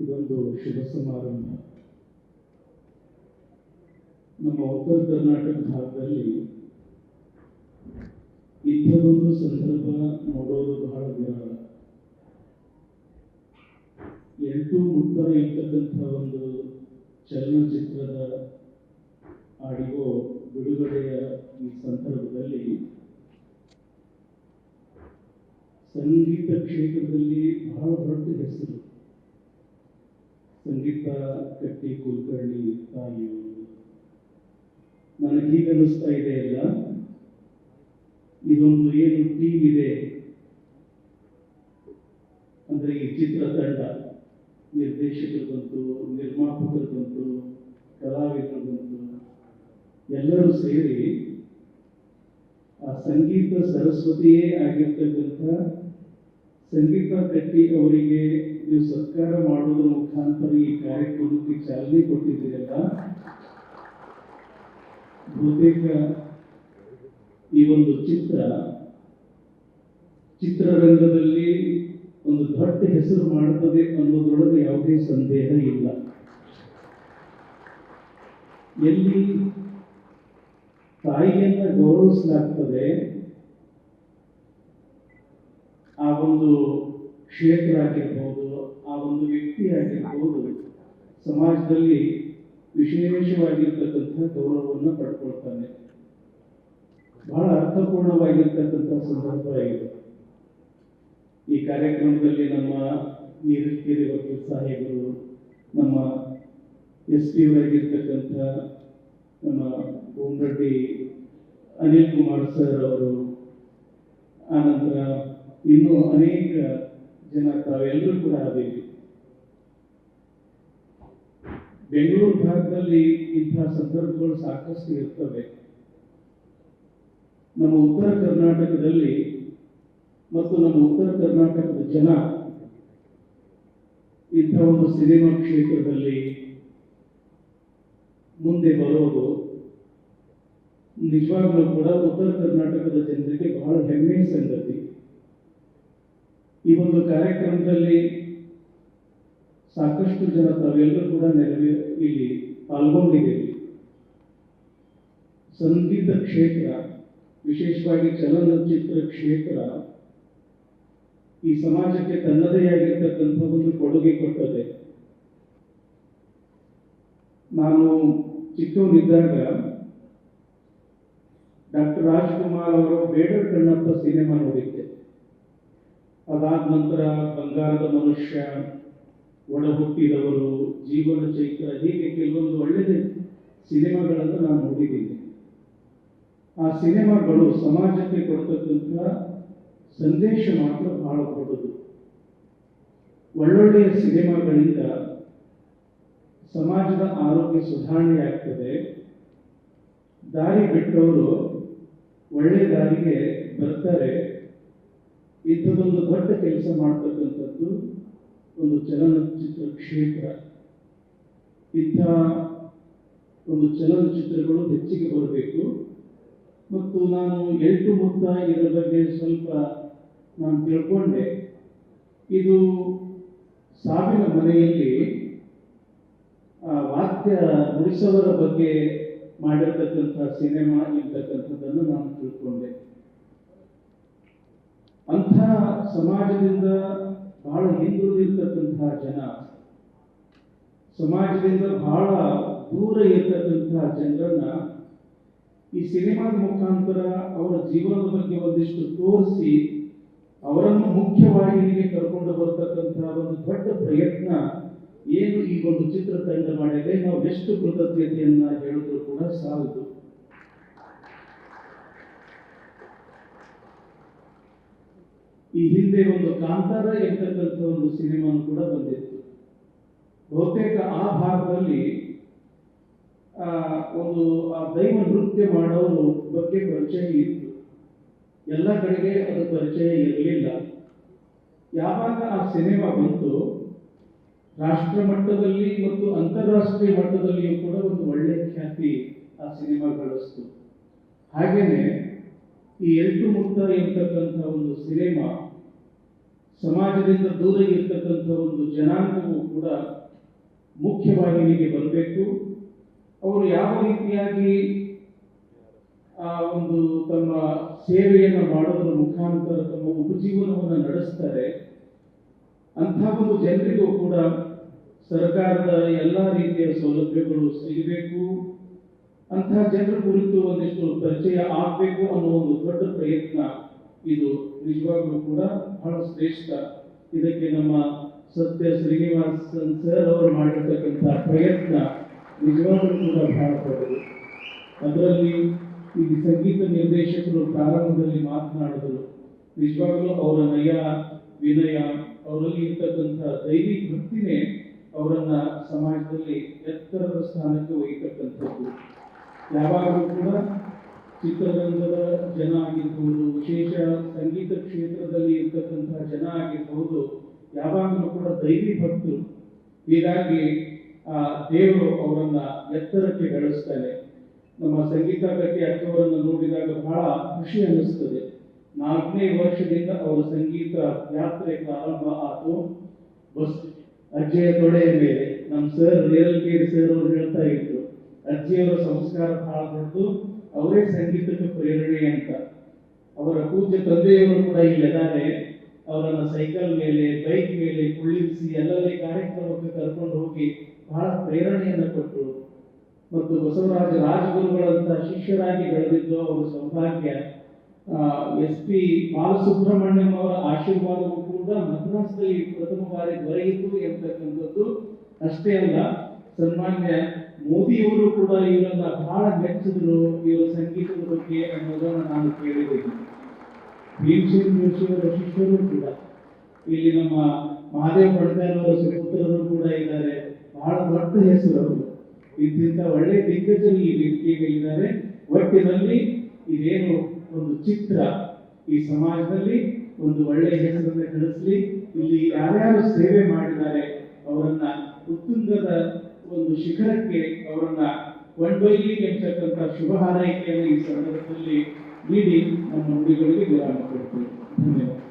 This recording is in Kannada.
ಇದೊಂದು ಶುಭ ಸಮಾರಂಭ. ನಮ್ಮ ಉತ್ತರ ಕರ್ನಾಟಕ ಭಾಗದಲ್ಲಿ ಇಂಥದೊಂದು ಸಂದರ್ಭ ನೋಡೋದು ಬಹಳ ವಿರಳ. ಎಂಟು ಮುತ್ತ ಇರ್ತಕ್ಕಂಥ ಒಂದು ಚಲನಚಿತ್ರದ ಆಡಿಯೋ ಬಿಡುಗಡೆಯ ಈ ಸಂದರ್ಭದಲ್ಲಿ ಸಂಗೀತ ಕ್ಷೇತ್ರದಲ್ಲಿ ಬಹಳ ದೊಡ್ಡ ಹೆಸರು. ಕಟ್ಟಿ, ಕುಲಕರ್ಣಿ ತಾಯಿಯವರು ನನಗೆ ಹೀಗೆ ಅನಿಸ್ತಾ ಇದೆ ಅಲ್ಲ? ಇದೊಂದು ಏನು ಟೀಮ್ ಇದೆ? ಅಂದ್ರೆ ಈ ಬಂತು, ನಿರ್ಮಾಪಕರು ಬಂತು, ಕಲಾವಿದರು ಬಂತು, ಎಲ್ಲರೂ ಸೇರಿ ಆ ಸಂಗೀತ ಸರಸ್ವತಿಯೇ ಆಗಿರ್ತಕ್ಕಂಥ ಸಂಗೀತ ಕಟ್ಟಿ ಅವರಿಗೆ ನೀವು ಸತ್ಕಾರ ಮಾಡೋದ್ರ ಮುಖಾಂತರ ಈ ಕಾರ್ಯಕ್ರಮಕ್ಕೆ ಚಾಲನೆ ಕೊಟ್ಟಿದ್ದೀರಲ್ಲ? ಬಹುತೇಕ ಈ ಒಂದು ಚಿತ್ರ, ಚಿತ್ರರಂಗದಲ್ಲಿ ಒಂದು ದೊಡ್ಡ ಹೆಸರು ಮಾಡುತ್ತದೆ ಅನ್ನೋದ್ರೊಳಗೆ ಯಾವುದೇ ಸಂದೇಹ ಇಲ್ಲ. ಎಲ್ಲಿ ತಾಯಿಯನ್ನ ಗೌರವಿಸಲಾಗ್ತದೆ ಆ ಒಂದು ಕ್ಷೇತ್ರ ಆಗಿರ್ಬೋದು ಆ ಒಂದು ವ್ಯಕ್ತಿ ಆಗಿರ್ಬೋದು ಸಮಾಜದಲ್ಲಿ ವಿಶೇಷವಾಗಿರ್ತಕ್ಕಂಥ ಗೌರವವನ್ನು ಪಡ್ಕೊಳ್ತಾನೆ. ಬಹಳ ಅರ್ಥಪೂರ್ಣವಾಗಿರ್ತಕ್ಕಂಥ ಸಂದರ್ಭ ಆಗಿದೆ ಈ ಕಾರ್ಯಕ್ರಮದಲ್ಲಿ ನಮ್ಮ ನೀರಕ್ಕೇರಿ ವಕೀಲ್ ಸಾಹೇಬರು, ನಮ್ಮ ಎಸ್ ಪಿ ಆಗಿರ್ತಕ್ಕಂಥ ನಮ್ಮ ಓಂರೆಡ್ಡಿ ಅನಿಲ್ ಕುಮಾರ್ ಸರ್ ಅವರು, ಆನಂತರ ಇನ್ನೂ ಅನೇಕ ಜನ ತಾವೆಲ್ಲರೂ ಕೂಡ ಅದೇವಿ ಬೆಂಗಳೂರು ಭಾಗದಲ್ಲಿ ಇಂತಹ ಸಂದರ್ಭಗಳು ಸಾಕಷ್ಟು ಇರ್ತವೆ. ನಮ್ಮ ಉತ್ತರ ಕರ್ನಾಟಕದಲ್ಲಿ ಮತ್ತು ನಮ್ಮ ಉತ್ತರ ಕರ್ನಾಟಕದ ಜನ ಇಂಥ ಒಂದು ಸಿನಿಮಾ ಕ್ಷೇತ್ರದಲ್ಲಿ ಮುಂದೆ ಬರೋದು ನಿಜವಾಗ್ಲೂ ಕೂಡ ಉತ್ತರ ಕರ್ನಾಟಕದ ಜನರಿಗೆ ಬಹಳ ಹೆಮ್ಮೆಯ ಸಂಗತಿ. ಈ ಒಂದು ಕಾರ್ಯಕ್ರಮದಲ್ಲಿ ಸಾಕಷ್ಟು ಜನ ತಾವೆಲ್ಲರೂ ಕೂಡ ನೆರವೇ, ಇಲ್ಲಿ ಪಾಲ್ಗೊಂಡಿದ್ದೀರಿ. ಸಂಗೀತ ಕ್ಷೇತ್ರ, ವಿಶೇಷವಾಗಿ ಚಲನಚಿತ್ರ ಕ್ಷೇತ್ರ, ಈ ಸಮಾಜಕ್ಕೆ ತನ್ನದೇ ಆಗಿರ್ತಕ್ಕಂಥ ಒಂದು ಕೊಡುಗೆ ಕೊಟ್ಟದೆ. ನಾನು ಚಿಕ್ಕವನಿದ್ದಾಗ ಡಾಕ್ಟರ್ ರಾಜ್ಕುಮಾರ್ ಅವರ ಬೇಡರ್ ಕಣ್ಣಪ್ಪ ಸಿನಿಮಾ ನೋಡಿದ್ದೆ. ಅದಾದ ನಂತರ ಬಂಗಾರದ ಮನುಷ್ಯ ಒಳಹುಟ್ಟಿದವರು ಜೀವನ ಚೈತ್ರ. ಹೀಗೆ ಕೆಲವೊಂದು ಒಳ್ಳೆಯ ಸಿನಿಮಾಗಳನ್ನು ನಾನು ನೋಡಿದ್ದೀನಿ. ಆ ಸಿನಿಮಾಗಳು ಸಮಾಜಕ್ಕೆ ಕೊಡ್ತಕ್ಕಂಥ ಸಂದೇಶ ಮಾತ್ರ ಬಹಳ ದೊಡ್ಡದು. ಒಳ್ಳೊಳ್ಳೆಯ ಸಿನಿಮಾಗಳಿಂದ ಸಮಾಜದ ಆರೋಗ್ಯ ಸುಧಾರಣೆ ಆಗ್ತದೆ. ದಾರಿ ಬಿಟ್ಟವರು ಒಳ್ಳೆಯ ದಾರಿಗೆ ಬರ್ತಾರೆ. ಇಂಥದ್ದೊಂದು ದೊಡ್ಡ ಕೆಲಸ ಮಾಡ್ತಕ್ಕಂಥದ್ದು ಒಂದು ಚಲನಚಿತ್ರ ಕ್ಷೇತ್ರ. ಇಂಥ ಒಂದು ಚಲನಚಿತ್ರಗಳು ಹೆಚ್ಚಿಗೆ ಬರಬೇಕು. ಮತ್ತು ನಾನು ಎಂಟು ಮುತ್ತ ಇದರ ಬಗ್ಗೆ ಸ್ವಲ್ಪ ನಾನು ತಿಳ್ಕೊಂಡೆ. ಇದು ಸಾವಿನ ಮನೆಯಲ್ಲಿ ಆ, ವಾದ್ಯ ನುಡಿಸೋವರ ಬಗ್ಗೆ ಮಾಡಿರ್ತಕ್ಕಂಥ ಸಿನಿಮಾ ಇರ್ತಕ್ಕಂಥದ್ದನ್ನು ನಾನು ತಿಳ್ಕೊಂಡೆ. ಅಂಥ ಸಮಾಜದಿಂದ ಬಹಳ ಹಿಂದುಳಿದಿರ್ತಕ್ಕಂತಹ ಜನ, ಸಮಾಜದಿಂದ ಬಹಳ ದೂರ ಇರ್ತಕ್ಕಂತಹ ಜನರನ್ನ ಈ ಸಿನಿಮಾದ ಮುಖಾಂತರ ಅವರ ಜೀವನದ ಬಗ್ಗೆ ಒಂದಿಷ್ಟು ತೋರಿಸಿ ಅವರನ್ನು ಮುಖ್ಯವಾಹಿನಿಗೆ ಕರ್ಕೊಂಡು ಬರ್ತಕ್ಕಂತಹ ಒಂದು ದೊಡ್ಡ ಪ್ರಯತ್ನ ಏನು ಈ ಒಂದು ಚಿತ್ರತಂಡ ಮಾಡಿದೆ ನಾವು ಎಷ್ಟು ಕೃತಜ್ಞತೆಯನ್ನ ಹೇಳಿದ್ರು ಕೂಡ ಸಾಲದು. ಈ ಹಿಂದೆ ಒಂದು ಕಾಂತಾರ ಎಂತಕ್ಕಂಥ ಒಂದು ಸಿನಿಮಾನು ಕೂಡ ಬಂದಿತ್ತು. ಬಹುತೇಕ ಆ ಭಾಗದಲ್ಲಿ ಒಂದು, ಆ ದೈವ ನೃತ್ಯ ಮಾಡೋರು ಬಗ್ಗೆ ಪರಿಚಯ ಇತ್ತು. ಎಲ್ಲ ಕಡೆಗೆ ಅದು ಪರಿಚಯ ಇರಲಿಲ್ಲ. ಯಾವಾಗ ಆ ಸಿನಿಮಾ ಬಂತು, ರಾಷ್ಟ್ರ ಮಟ್ಟದಲ್ಲಿ ಮತ್ತು ಅಂತಾರಾಷ್ಟ್ರೀಯ ಮಟ್ಟದಲ್ಲಿಯೂ ಕೂಡ ಒಂದು ಒಳ್ಳೆಯ ಖ್ಯಾತಿ ಆ ಸಿನಿಮಾ ಗಳಿಸ್ತು ಹಾಗೇನೆ ಈ ಎಂಟು ಮುಕ್ತ ಇರ್ತಕ್ಕಂಥ ಒಂದು ಸಿನಿಮಾ, ಸಮಾಜದಿಂದ ದೂರ ಇರ್ತಕ್ಕಂಥ ಒಂದು ಜನಾಂಗವು ಕೂಡ ಮುಖ್ಯವಾಹಿನಿಗೆ ಬರಬೇಕು ಅವರು ಯಾವ ರೀತಿಯಾಗಿ, ಆ, ಒಂದು ತಮ್ಮ ಸೇವೆಯನ್ನು ಮಾಡೋದ್ರ ಮುಖಾಂತರ ತಮ್ಮ ಉಪಜೀವನವನ್ನು ನಡೆಸ್ತಾರೆ, ಅಂಥ ಒಂದು ಜನರಿಗೂ ಕೂಡ ಸರ್ಕಾರದ ಎಲ್ಲ ರೀತಿಯ ಸೌಲಭ್ಯಗಳು ಸಿಗಬೇಕು. ಅಂಥ ಜನರ ಕುರಿತು ಒಂದಿಷ್ಟು ಪರಿಚಯ ಆಗಬೇಕು ಅನ್ನೋ ಒಂದು ದೊಡ್ಡ ಪ್ರಯತ್ನ ಇದು. ನಿಜವಾಗ್ಲೂ ಕೂಡ ಬಹಳ ಶ್ರೇಷ್ಠ. ಇದಕ್ಕೆ ನಮ್ಮ ಸತ್ಯ ಶ್ರೀನಿವಾಸನ್ ಸರ್ ಅವರು ಮಾಡಿರ್ತಕ್ಕಂಥ ಪ್ರಯತ್ನ ನಿಜವಾಗ್ಲೂ ಕೂಡ ಬಹಳ ದೊಡ್ಡದು. ಅದರಲ್ಲಿ ಈ ಸಂಗೀತ ನಿರ್ದೇಶಕರು ಪ್ರಾರಂಭದಲ್ಲಿ ಮಾತನಾಡಿದರು. ನಿಜವಾಗ್ಲೂ ಅವರ ನಯ, ವಿನಯ, ಅವರಲ್ಲಿ ಇರ್ತಕ್ಕಂಥ ದೈವಿ ಭಕ್ತಿನೇ ಅವರನ್ನ ಸಮಾಜದಲ್ಲಿ ಎತ್ತರದ ಸ್ಥಾನಕ್ಕೆ ಒಯ್ಯತಕ್ಕಂಥದ್ದು. ಯಾವಾಗಲೂ ಕೂಡ ಚಿತ್ರರಂಗದ ಜನ ಆಗಿರ್ಬೋದು, ವಿಶೇಷ ಸಂಗೀತ ಕ್ಷೇತ್ರದಲ್ಲಿ ಇರ್ತಕ್ಕಂಥ ಜನ ಆಗಿರ್ಬೋದು, ಯಾವಾಗಲೂ ಕೂಡ ದೈವಿ ಭಕ್ತರು ಹೀಗಾಗಿ ಆ ದೇವರು ಅವರನ್ನ ಎತ್ತರಕ್ಕೆ ಬೆಳೆಸ್ತಾನೆ ನಮ್ಮ ಸಂಗೀತ ಕಟ್ಟಿ ಅಕ್ಕವರನ್ನು ನೋಡಿದಾಗ ಬಹಳ ಖುಷಿ ಅನ್ನಿಸ್ತದೆ. ನಾಲ್ಕನೇ ವರ್ಷದಿಂದ ಅವರ ಸಂಗೀತ ಯಾತ್ರೆ ಪ್ರಾರಂಭ ಆತು. ಬಸ್ ಅಜ್ಜೆಯ ತೊಡೆಯ ಮೇಲೆ ನಮ್ಮ ಸರ್ ರೇರಲ್ಕೇರಿ ಸರ್ ಅವರು ಹೇಳ್ತಾ ಇದ್ರು ಅಜ್ಜಿಯವರ ಸಂಸ್ಕಾರ ಬಹಳ ದೊಡ್ಡದು, ಅವರೇ ಸಂಗೀತಕ್ಕೆ ಪ್ರೇರಣೆ ಅಂತ. ಅವರ ಪೂಜ್ಯ ತಂದೆಯವರು ಕೂಡ ಇಲ್ಲಿದ್ದಾರೆ ಅವರನ್ನ ಸೈಕಲ್ ಮೇಲೆ, ಬೈಕ್ ಮೇಲೆ ಕುಳ್ಳಿರಿಸಿ ಎಲ್ಲೆಲ್ಲಿ ಕಾರ್ಯಕ್ರಮಕ್ಕೆ ಕರ್ಕೊಂಡು ಹೋಗಿ ಬಹಳ ಪ್ರೇರಣೆಯನ್ನು ಕೊಟ್ಟರು. ಮತ್ತು ಬಸವರಾಜ ರಾಜಗುರುಗಳಂತ ಶಿಷ್ಯರಾಗಿ ಬೆಳೆದಿದ್ದು ಅವರ ಸೌಭಾಗ್ಯ. ಎಸ್ ಪಿ ಬಾಲಸುಬ್ರಹ್ಮಣ್ಯಂ ಅವರ ಆಶೀರ್ವಾದವು ಕೂಡ ಮದ್ರಾಸ್ನಲ್ಲಿ ಪ್ರಥಮ ಬಾರಿ ದೊರೆಯಿತು ಎಂಬತಕ್ಕಂಥದ್ದು ಅಷ್ಟೇ ಅಲ್ಲ, ಸನ್ಮಾನ್ಯ ಮೋದಿಯವರು ಕೂಡ ಇವರನ್ನ ಬಹಳ ಮೆಚ್ಚಿದ್ರು ಇವರ ಸಂಗೀತದ ಬಗ್ಗೆ ಅನ್ನೋದನ್ನ ನಾನು ಕೇಳಿದ್ದೀನಿ. ಭೀಮಸೇನ್ ಜೋಶಿಯವರ ಶಿಷ್ಯರು ಕೂಡ, ಇಲ್ಲಿ ನಮ್ಮ ಮಹಾದೇವ್ ಪಡ್ತಾರವರ ಸುಪುತ್ರರು ಕೂಡ ಇದ್ದಾರೆ. ಬಹಳ ದೊಡ್ಡ ಹೆಸರು ಇಂತಿಂತ ಒಳ್ಳೆ ದಿಗ್ಗಜರು ಈ ವೇದಿಕೆಗೆ ಇದ್ದಾರೆ. ಒಟ್ಟಿನಲ್ಲಿ ಇದೇನು ಒಂದು ಚಿತ್ರ ಈ ಸಮಾಜದಲ್ಲಿ ಒಂದು ಒಳ್ಳೆ ಹೆಸರನ್ನ ಗಳಿಸಲಿ. ಇಲ್ಲಿ ಯಾರ್ಯಾರು ಸೇವೆ ಮಾಡಿದ್ದಾರೆ ಅವರನ್ನ ಉತ್ತುಂಗದ ಒಂದು ಶಿಖರಕ್ಕೆ ಅವರನ್ನ ಕೊಂಡೊಯ್ಯಲಿ ಎಂಬತಕ್ಕಂಥ ಶುಭ ಹಾರೈಕೆಯನ್ನು ಈ ಸಂದರ್ಭದಲ್ಲಿ ನೀಡಿ ನಮ್ಮ ನುಡಿಗಳಿಗೆ ವಿರಾಮ ಕೊಡ್ತೀನಿ ಧನ್ಯವಾದ.